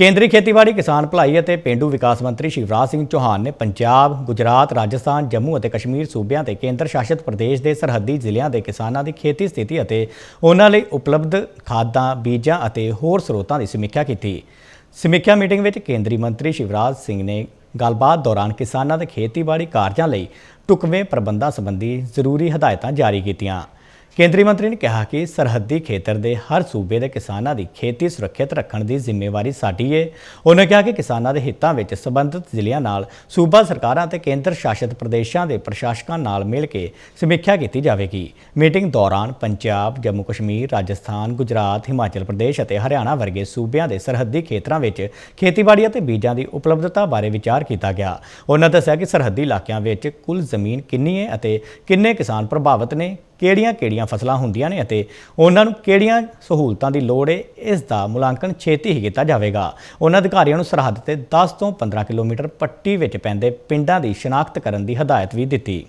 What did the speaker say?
ਕੇਂਦਰੀ ਖੇਤੀਬਾੜੀ ਕਿਸਾਨ ਭਲਾਈ ਅਤੇ ਪਿੰਡੂ ਵਿਕਾਸ ਮੰਤਰੀ ਸ਼ਿਵਰਾਜ ਸਿੰਘ ਚੌਹਾਨ ਨੇ ਪੰਜਾਬ, ਗੁਜਰਾਤ, ਰਾਜਸਥਾਨ, ਜੰਮੂ ਅਤੇ ਕਸ਼ਮੀਰ ਸੂਬਿਆਂ ਤੇ ਕੇਂਦਰ ਸ਼ਾਸਿਤ ਪ੍ਰਦੇਸ਼ ਦੇ ਸਰਹੱਦੀ ਜ਼ਿਲ੍ਹਿਆਂ ਦੇ ਕਿਸਾਨਾਂ ਦੀ ਖੇਤੀ ਸਥਿਤੀ ਅਤੇ ਉਹਨਾਂ ਲਈ ਉਪਲਬਧ ਖਾਦਾਂ, ਬੀਜਾਂ ਅਤੇ ਹੋਰ ਸਰੋਤਾਂ ਦੀ ਸਮੀਖਿਆ ਕੀਤੀ। ਸਮੀਖਿਆ ਮੀਟਿੰਗ ਵਿੱਚ ਕੇਂਦਰੀ ਮੰਤਰੀ ਸ਼ਿਵਰਾਜ ਸਿੰਘ ਨੇ ਗੱਲਬਾਤ ਦੌਰਾਨ ਕਿਸਾਨਾਂ ਦੇ ਖੇਤੀਬਾੜੀ ਕਾਰਜਾਂ ਲਈ ਢੁਕਵੇਂ ਪ੍ਰਬੰਧਾਂ ਸੰਬੰਧੀ ਜ਼ਰੂਰੀ ਹਦਾਇਤਾਂ ਜਾਰੀ ਕੀਤੀਆਂ। ਕੇਂਦਰੀ ਮੰਤਰੀ ਨੇ ਕਿਹਾ ਕਿ ਸਰਹੱਦੀ ਖੇਤਰ ਦੇ ਹਰ ਸੂਬੇ ਦੇ ਕਿਸਾਨਾਂ ਦੀ ਖੇਤੀ ਸੁਰੱਖਿਅਤ ਰੱਖਣ ਦੀ ਜ਼ਿੰਮੇਵਾਰੀ ਸਾਡੀ ਏ। ਉਹਨਾਂ ਕਿਹਾ ਕਿ ਕਿਸਾਨਾਂ ਦੇ ਹਿੱਤਾਂ ਵਿੱਚ ਸੰਬੰਧਿਤ ਜ਼ਿਲ੍ਹਿਆਂ ਨਾਲ ਸੂਬਾ ਸਰਕਾਰਾਂ ਤੇ ਕੇਂਦਰ ਸ਼ਾਸਿਤ ਪ੍ਰਦੇਸ਼ਾਂ ਦੇ ਪ੍ਰਸ਼ਾਸਕਾਂ ਨਾਲ ਮਿਲ ਕੇ ਸਮੀਖਿਆ ਕੀਤੀ ਜਾਵੇਗੀ। ਮੀਟਿੰਗ ਦੌਰਾਨ ਪੰਜਾਬ ਜੰਮੂ ਕਸ਼ਮੀਰ ਰਾਜਸਥਾਨ, ਗੁਜਰਾਤ, ਹਿਮਾਚਲ ਪ੍ਰਦੇਸ਼ ਅਤੇ ਹਰਿਆਣਾ ਵਰਗੇ ਸੂਬਿਆਂ ਦੇ ਸਰਹੱਦੀ ਖੇਤਰਾਂ ਵਿੱਚ ਖੇਤੀਬਾੜੀ ਅਤੇ ਬੀਜਾਂ ਦੀ ਉਪਲਬਧਤਾ ਬਾਰੇ ਵਿਚਾਰ ਕੀਤਾ ਗਿਆ। ਉਹਨਾਂ ਦੱਸਿਆ ਕਿ ਸਰਹੱਦੀ ਇਲਾਕਿਆਂ ਵਿੱਚ ਕੁੱਲ ਜ਼ਮੀਨ ਕਿੰਨੀ ਹੈ ਅਤੇ ਕਿੰਨੇ ਕਿਸਾਨ ਪ੍ਰਭਾਵਿਤ ਨੇ? ਕਿਹੜੀਆਂ-ਕਿਹੜੀਆਂ ਫਸਲਾਂ ਹੁੰਦੀਆਂ ਨੇ ਅਤੇ ਉਹਨਾਂ ਨੂੰ ਕਿਹੜੀਆਂ ਸਹੂਲਤਾਂ ਦੀ ਲੋੜ ਹੈ ਇਸ ਦਾ ਮੁਲਾਂਕਣ ਛੇਤੀ ਹੀ ਕੀਤਾ ਜਾਵੇਗਾ। ਉਹਨਾਂ ਅਧਿਕਾਰੀਆਂ ਨੂੰ ਸਰਹੱਦ ਤੇ 10 ਤੋਂ 15 ਕਿਲੋਮੀਟਰ ਪੱਟੀ ਵਿੱਚ ਪੈਂਦੇ ਪਿੰਡਾਂ ਦੀ ਸ਼ਨਾਖਤ ਕਰਨ ਦੀ ਹਦਾਇਤ ਵੀ ਦਿੱਤੀ।